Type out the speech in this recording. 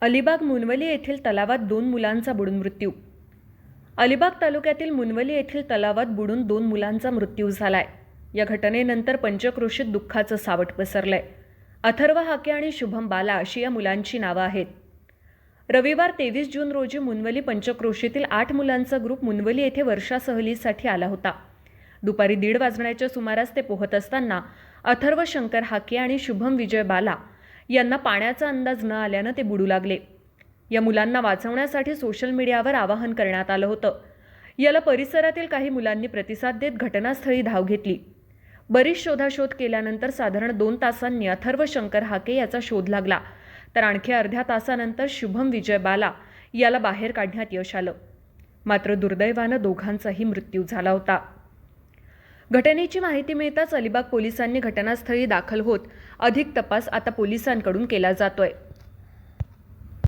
अलिबाग मुनवली येथील तलावात दोन मुलांचा बुडून मृत्यू. अलिबाग तालुक्यातील मुनवली येथील तलावात बुडून दोन मुलांचा मृत्यू झालाय. या घटनेनंतर पंचक्रोशीत दुःखाचं सावट पसरलंय. अथर्व हाके आणि शुभम बाला अशी या मुलांची नावं आहेत. रविवार तेवीस जून रोजी मुनवली पंचक्रोशीतील आठ मुलांचा ग्रुप मुनवली येथे वर्षा सहलीसाठी आला होता. दुपारी दीड वाजण्याच्या सुमारास ते पोहत असताना अथर्व शंकर हाके आणि शुभम विजय बाला यांना पाण्याचा अंदाज न आल्यानं ते बुडू लागले. या मुलांना वाचवण्यासाठी सोशल मीडियावर आवाहन करण्यात आलं होतं. याला परिसरातील काही मुलांनी प्रतिसाद देत घटनास्थळी धाव घेतली. बरीच शोधाशोध केल्यानंतर साधारण दोन तासांनी अथर्व शंकर हाके याचा शोध लागला. तर आणखी अर्ध्या तासानंतर शुभम विजय बाला याला बाहेर काढण्यात यश आलं. मात्र दुर्दैवानं दोघांचाही मृत्यू झाला होता. घटनेची माहिती मिळताच अलिबाग पोलिसांनी घटनास्थळी दाखल होत अधिक तपास आता पोलिसांकडून केला जातोय.